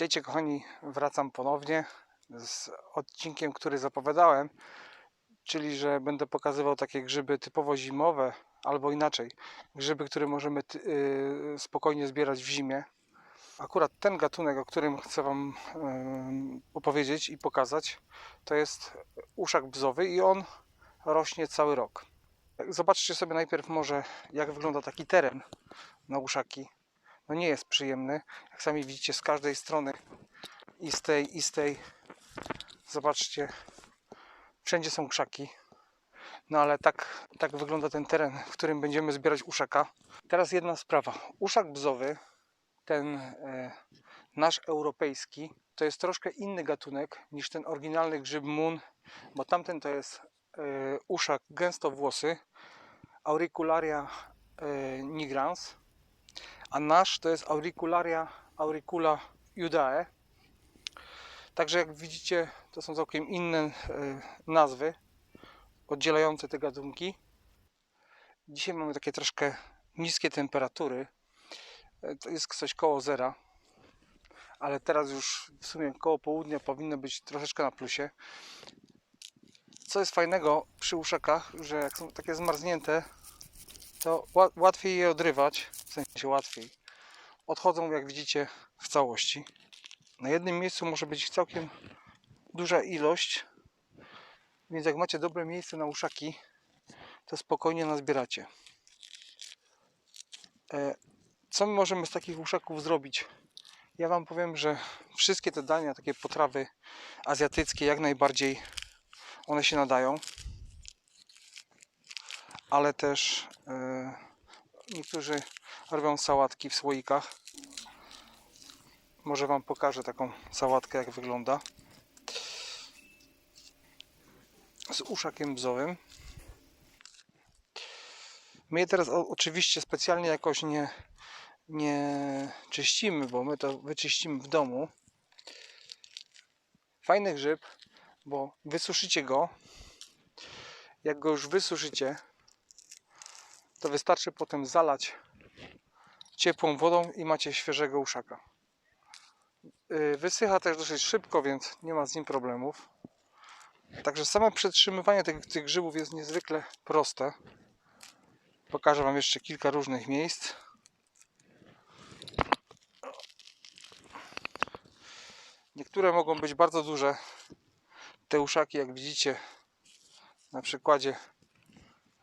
Witajcie kochani, wracam ponownie z odcinkiem, który zapowiadałem, czyli że będę pokazywał takie grzyby typowo zimowe, albo inaczej, grzyby, które możemy yy, spokojnie zbierać w zimie. Akurat ten gatunek, o którym chcę Wam yy, opowiedzieć i pokazać, to jest uszak bzowy i on rośnie cały rok. Zobaczcie sobie najpierw może, jak wygląda taki teren na uszaki. No nie jest przyjemny, jak sami widzicie z każdej strony i z tej i z tej. Zobaczcie wszędzie są krzaki. No ale tak, tak wygląda ten teren w którym będziemy zbierać uszaka. Teraz jedna sprawa. Uszak bzowy ten e, nasz europejski to jest troszkę inny gatunek niż ten oryginalny grzyb mun bo tamten to jest e, uszak gęstowłosy auricularia e, nigrans a nasz to jest Auricularia auricula judae. Także jak widzicie, to są całkiem inne e, nazwy oddzielające te gatunki. Dzisiaj mamy takie troszkę niskie temperatury. E, To jest coś koło zera, ale teraz już w sumie koło południa powinno być troszeczkę na plusie. Co jest fajnego przy uszakach, że jak są takie zmarznięte, to ła- łatwiej je odrywać, w sensie łatwiej odchodzą, jak widzicie, w całości. Na jednym miejscu może być całkiem duża ilość, więc jak macie dobre miejsce na uszaki, to spokojnie nazbieracie. E, Co my możemy z takich uszaków zrobić? Ja Wam powiem, że wszystkie te dania, takie potrawy azjatyckie, jak najbardziej one się nadają, ale też e, niektórzy robią sałatki w słoikach. Może Wam pokażę taką sałatkę, jak wygląda. Z uszakiem bzowym. My je teraz oczywiście specjalnie jakoś nie, nie czyścimy, bo my to wyczyścimy w domu. Fajny grzyb, bo wysuszycie go. Jak go już wysuszycie, to wystarczy potem zalać ciepłą wodą i macie świeżego uszaka. Yy, Wysycha też dosyć szybko, więc nie ma z nim problemów. Także same przetrzymywanie tych, tych grzybów jest niezwykle proste. Pokażę Wam jeszcze kilka różnych miejsc. Niektóre mogą być bardzo duże. Te uszaki, jak widzicie na przykładzie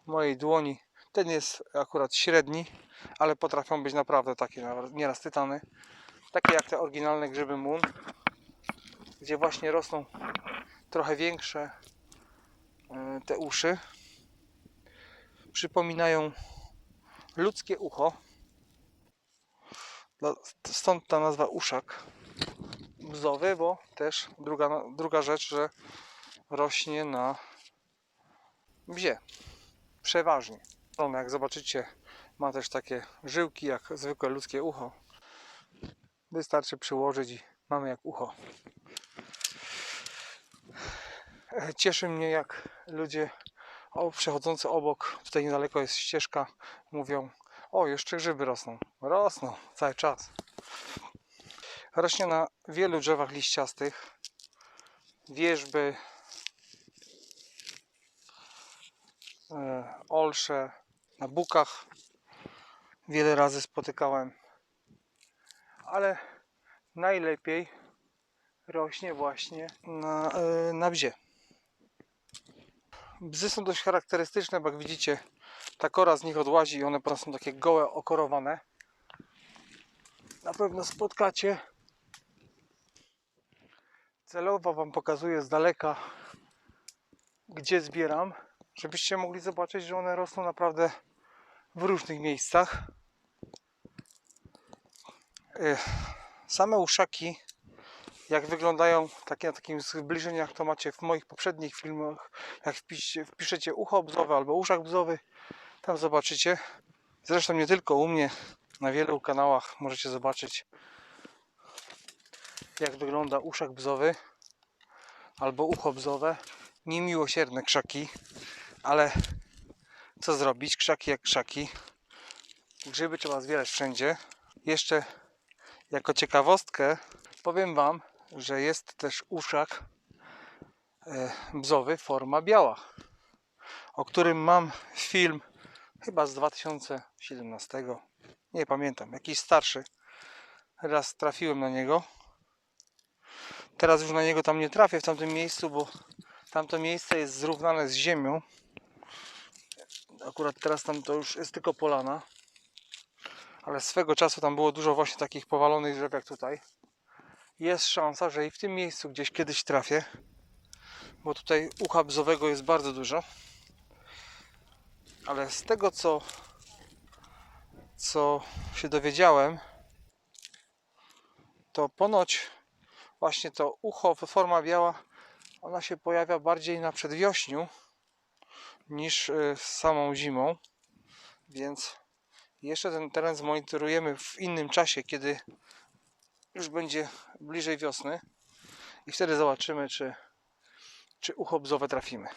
mojej dłoni, ten jest akurat średni, ale potrafią być naprawdę takie nieraz tytany. Takie jak te oryginalne grzyby Moon, gdzie właśnie rosną trochę większe e, te uszy. Przypominają ludzkie ucho. Dla- Stąd ta nazwa uszak bzowy, bo też druga, druga rzecz, że rośnie na bzie. Przeważnie. On, jak zobaczycie, ma też takie żyłki jak zwykłe ludzkie ucho. Wystarczy przyłożyć i mamy jak ucho. Cieszy mnie jak ludzie przechodzący obok, tutaj niedaleko jest ścieżka, mówią o jeszcze grzyby rosną. Rosną cały czas. Rośnie na wielu drzewach liściastych. Wierzby, e, olsze, na bukach wiele razy spotykałem, ale najlepiej rośnie właśnie na, e, na bzie. Bzy są dość charakterystyczne, bo jak widzicie, ta kora z nich odłazi i one potem są takie gołe, okorowane. Na pewno spotkacie. Celowo Wam pokazuję z daleka, gdzie zbieram, żebyście mogli zobaczyć, że one rosną naprawdę w różnych miejscach. Ech, Same uszaki, jak wyglądają takie na takim zbliżeniu, jak to macie w moich poprzednich filmach, jak wpiszcie, wpiszecie ucho bzowe albo uszak bzowy, tam zobaczycie. Zresztą nie tylko u mnie, na wielu kanałach możecie zobaczyć, jak wygląda uszak bzowy albo ucho bzowe. Niemiłosierne krzaki, ale co zrobić? Krzaki jak krzaki. Grzyby trzeba zbierać wszędzie. Jeszcze jako ciekawostkę Powiem Wam, że jest też uszak e, bzowy forma biała, o którym mam film chyba z 2017. Nie pamiętam, jakiś starszy. Raz trafiłem na niego. Teraz już na niego tam nie trafię w tamtym miejscu, bo tamto miejsce jest zrównane z ziemią. Akurat teraz tam to już jest tylko polana. Ale swego czasu tam było dużo właśnie takich powalonych drzew jak tutaj. Jest szansa, że i w tym miejscu gdzieś kiedyś trafię. Bo tutaj ucha bzowego jest bardzo dużo. Ale z tego co co się dowiedziałem, to ponoć właśnie to ucho, forma biała, ona się pojawia bardziej na przedwiośniu niż z samą zimą. Więc jeszcze ten teren zmonitorujemy w innym czasie, kiedy już będzie bliżej wiosny i wtedy zobaczymy, czy, czy ucho bzowe trafimy.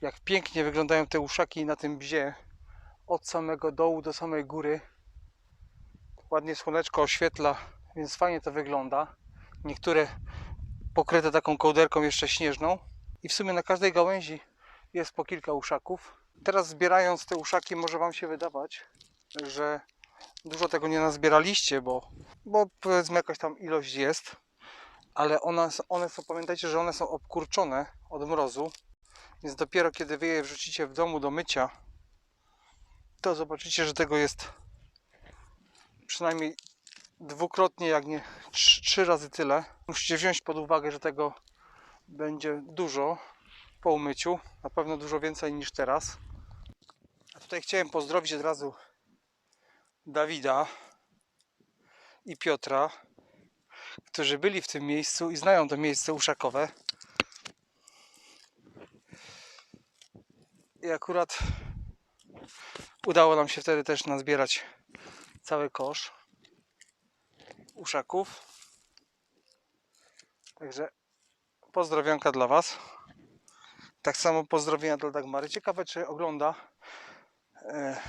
Jak pięknie wyglądają te uszaki na tym bzie od samego dołu do samej góry. Ładnie słoneczko oświetla, więc fajnie to wygląda. Niektóre pokryte taką kołderką jeszcze śnieżną. I w sumie na każdej gałęzi jest po kilka uszaków. Teraz zbierając te uszaki może Wam się wydawać, że dużo tego nie nazbieraliście, bo, bo powiedzmy jakaś tam ilość jest. Ale one, one są, pamiętajcie, że one są obkurczone od mrozu. Więc dopiero kiedy Wy je wrzucicie w domu do mycia, to zobaczycie, że tego jest przynajmniej dwukrotnie, jak nie trzy, trzy razy tyle. Musicie wziąć pod uwagę, że tego będzie dużo po umyciu, na pewno dużo więcej niż teraz. A tutaj chciałem pozdrowić od razu Dawida i Piotra, którzy byli w tym miejscu i znają to miejsce uszakowe. I akurat udało nam się wtedy też nazbierać cały kosz uszaków. Także pozdrowionka dla Was. Tak samo pozdrowienia dla Dagmary. Ciekawe, czy ogląda e,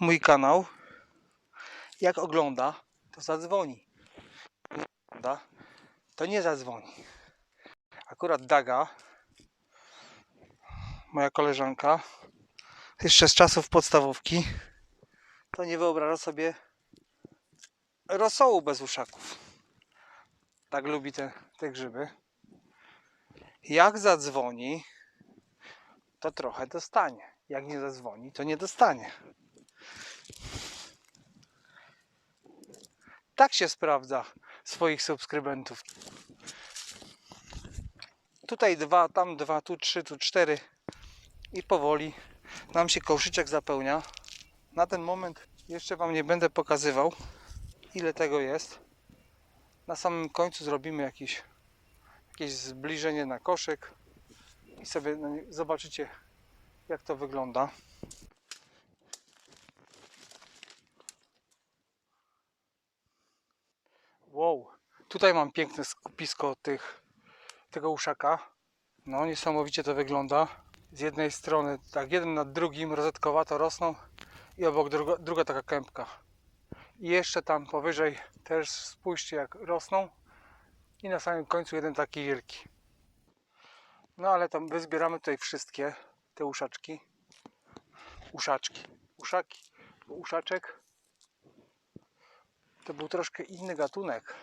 mój kanał. Jak ogląda, to zadzwoni. Nie ogląda, to nie zadzwoni. Akurat Daga, moja koleżanka, jeszcze z czasów podstawówki, to nie wyobraża sobie rosołu bez uszaków. Tak lubi te, te grzyby. Jak zadzwoni, to trochę dostanie. Jak nie zadzwoni, to nie dostanie. Tak się sprawdza swoich subskrybentów. Tutaj dwa, tam dwa, tu trzy, tu cztery i powoli nam się koszyczek zapełnia. Na ten moment jeszcze Wam nie będę pokazywał, ile tego jest. Na samym końcu zrobimy jakieś, jakieś zbliżenie na koszyk i sobie zobaczycie, jak to wygląda. Wow, tutaj mam piękne skupisko tych, tego uszaka. No, niesamowicie to wygląda. Z jednej strony, tak jeden nad drugim, rozetkowato rosną i obok druga, druga taka kępka. I jeszcze tam powyżej też spójrzcie jak rosną i na samym końcu jeden taki wielki. No ale tam wyzbieramy tutaj wszystkie te uszaczki. Uszaczki. Uszaki. Uszaczek to był troszkę inny gatunek.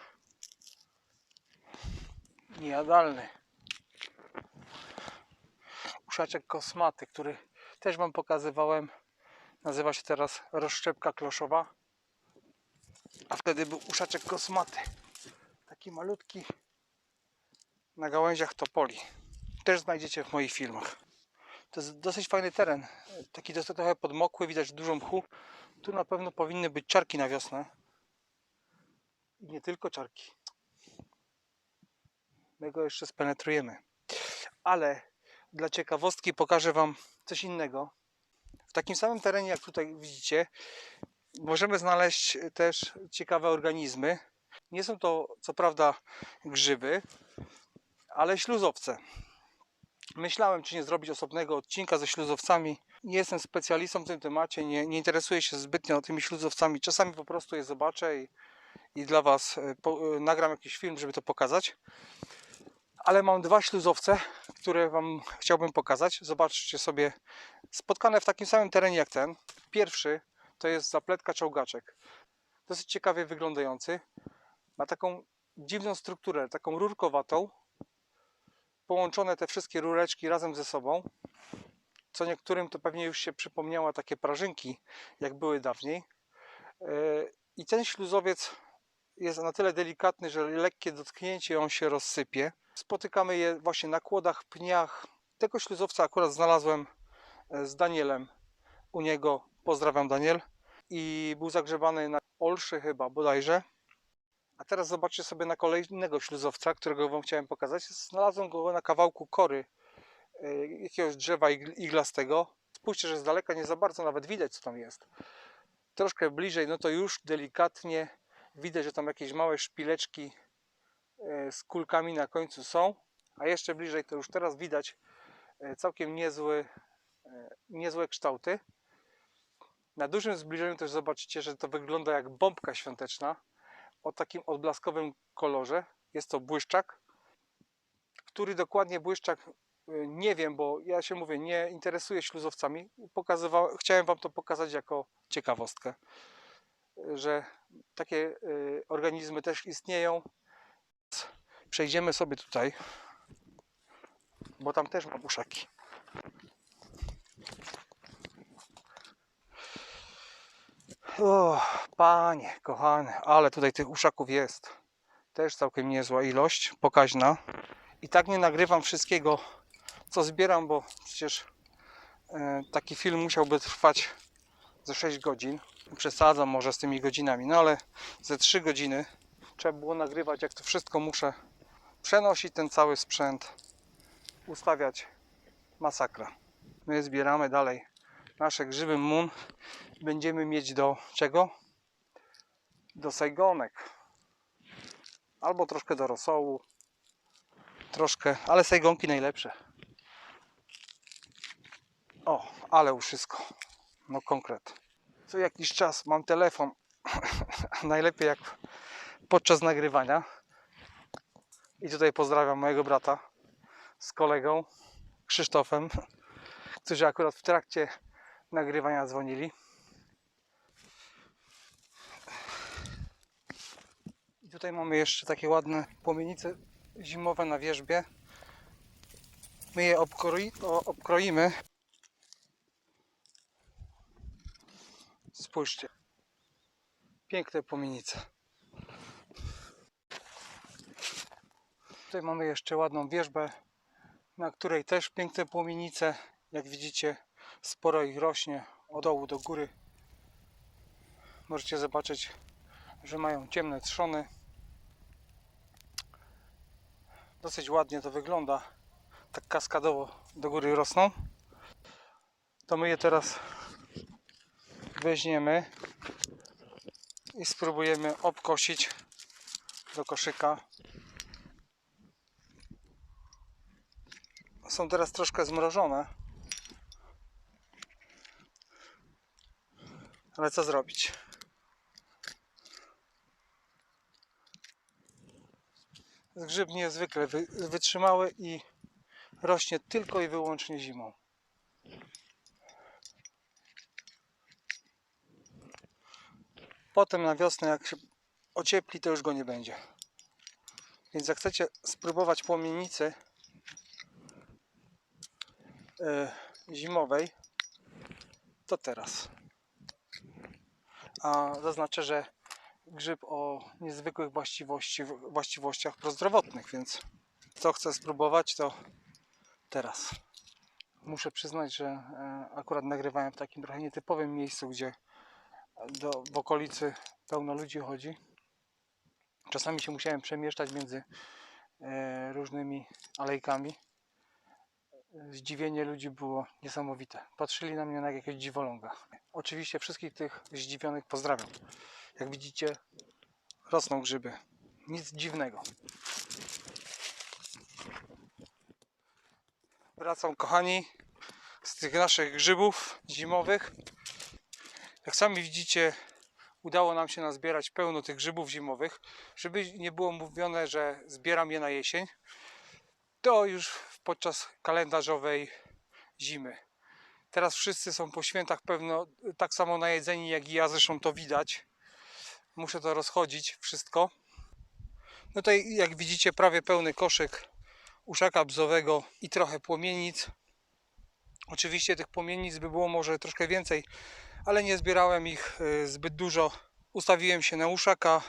Niejadalny. Uszaczek kosmaty, który też Wam pokazywałem. Nazywa się teraz rozszczepka kloszowa. A wtedy był uszaczek kosmaty. Taki malutki na gałęziach topoli. Też znajdziecie w moich filmach. To jest dosyć fajny teren. Taki dosyć trochę podmokły, widać dużo mchu. Tu na pewno powinny być czarki na wiosnę. I nie tylko czarki. My go jeszcze spenetrujemy. Ale dla ciekawostki pokażę Wam coś innego. W takim samym terenie, jak tutaj widzicie, możemy znaleźć też ciekawe organizmy. Nie są to co prawda grzyby, ale śluzowce. Myślałem, czy nie zrobić osobnego odcinka ze śluzowcami. Nie jestem specjalistą w tym temacie, nie, nie interesuję się zbytnio tymi śluzowcami. Czasami po prostu je zobaczę i, i dla Was e, po, e, nagram jakiś film, żeby to pokazać. Ale mam dwa śluzowce, które Wam chciałbym pokazać. Zobaczcie sobie, spotkane w takim samym terenie jak ten. Pierwszy to jest zapletka czołgaczek. Dosyć ciekawie wyglądający. Ma taką dziwną strukturę, taką rurkowatą. Połączone te wszystkie rureczki razem ze sobą. Co niektórym to pewnie już się przypomniała takie prażynki, jak były dawniej. E, I ten śluzowiec jest na tyle delikatny, że lekkie dotknięcie on się rozsypie. Spotykamy je właśnie na kłodach, pniach. Tego śluzowca akurat znalazłem e, z Danielem u niego. Pozdrawiam Daniel. I był zagrzebany na Olszy chyba bodajże. A teraz zobaczcie sobie na kolejnego śluzowca, którego Wam chciałem pokazać. Znalazłem go na kawałku kory e, jakiegoś drzewa igl- iglastego. Spójrzcie, że z daleka nie za bardzo nawet widać, co tam jest. Troszkę bliżej, no to już delikatnie widać, że tam jakieś małe szpileczki e, z kulkami na końcu są. A jeszcze bliżej to już teraz widać e, całkiem niezły, niezłe kształty. Na dużym zbliżeniu też zobaczycie, że to wygląda jak bombka świąteczna o takim odblaskowym kolorze. Jest to błyszczak. Który dokładnie błyszczak y, nie wiem, bo ja się mówię, nie interesuję śluzowcami. Pokazywa, chciałem Wam to pokazać jako ciekawostkę, że takie y, organizmy też istnieją. Przejdziemy sobie tutaj, bo tam też mam uszaki. O, panie, kochany, ale tutaj tych uszaków jest. Też całkiem niezła ilość, pokaźna. I tak nie nagrywam wszystkiego, co zbieram, bo przecież e, taki film musiałby trwać ze 6 godzin. Przesadzam może z tymi godzinami, no ale ze 3 godziny trzeba było nagrywać, jak to wszystko muszę przenosić, ten cały sprzęt, ustawiać. Masakra. My zbieramy dalej nasze grzyby mun będziemy mieć do czego? Do sajgonek. Albo troszkę do rosołu. Troszkę, ale sajgonki najlepsze. O, ale już wszystko. No konkret. Co jakiś czas mam telefon. Najlepiej jak podczas nagrywania. I tutaj pozdrawiam mojego brata z kolegą Krzysztofem, którzy akurat w trakcie nagrywania dzwonili. Tutaj mamy jeszcze takie ładne płomienice zimowe na wierzbie. My je obkroi, o, obkroimy. Spójrzcie. Piękne płomienice. Tutaj mamy jeszcze ładną wierzbę, na której też piękne płomienice. Jak widzicie, sporo ich rośnie od dołu do góry. Możecie zobaczyć, że mają ciemne trzony. Dosyć ładnie to wygląda. Tak kaskadowo do góry rosną. To my je teraz weźmiemy i spróbujemy obkosić do koszyka. Są teraz troszkę zmrożone. Ale co zrobić? Grzyb niezwykle wy, wytrzymały i rośnie tylko i wyłącznie zimą. Potem na wiosnę, jak się ociepli, to już go nie będzie. Więc jak chcecie spróbować płomienicy e, zimowej, to teraz. A zaznaczę, że grzyb o niezwykłych właściwości, właściwościach prozdrowotnych, więc kto chce spróbować, to teraz. Muszę przyznać, że e, akurat nagrywałem w takim trochę nietypowym miejscu, gdzie do, w okolicy pełno ludzi chodzi. Czasami się musiałem przemieszczać między e, różnymi alejkami. Zdziwienie ludzi było niesamowite. Patrzyli na mnie jak jakiegoś dziwoląga. Oczywiście wszystkich tych zdziwionych pozdrawiam. Jak widzicie, rosną grzyby. Nic dziwnego. Wracam, kochani, z tych naszych grzybów zimowych. Jak sami widzicie, udało nam się nazbierać pełno tych grzybów zimowych, żeby nie było mówione, że zbieram je na jesień, to już podczas kalendarzowej zimy. Teraz wszyscy są po świętach pewno tak samo najedzeni jak i ja, zresztą to widać. Muszę to rozchodzić wszystko. No tutaj jak widzicie prawie pełny koszyk uszaka bzowego i trochę płomienic. Oczywiście tych płomienic by było może troszkę więcej, ale nie zbierałem ich y, zbyt dużo. Ustawiłem się na uszaka.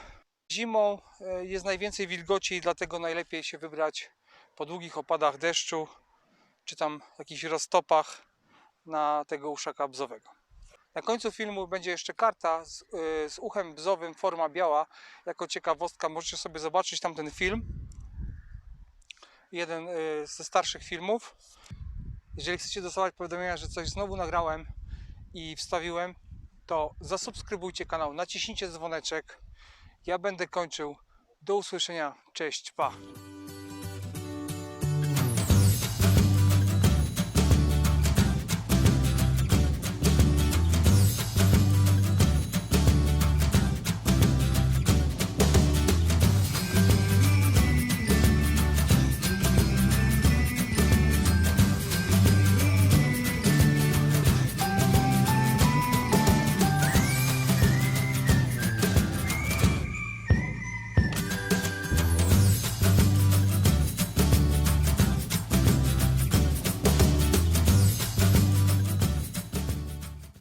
Zimą y, jest najwięcej wilgoci dlatego najlepiej się wybrać po długich opadach deszczu czy tam jakichś roztopach na tego uszaka bzowego. Na końcu filmu będzie jeszcze karta z, y, z uchem bzowym, forma biała. Jako ciekawostka możecie sobie zobaczyć tam ten film. Jeden y, ze starszych filmów. Jeżeli chcecie dostawać powiadomienia, że coś znowu nagrałem i wstawiłem, to zasubskrybujcie kanał, naciśnijcie dzwoneczek. Ja będę kończył. Do usłyszenia. Cześć, pa.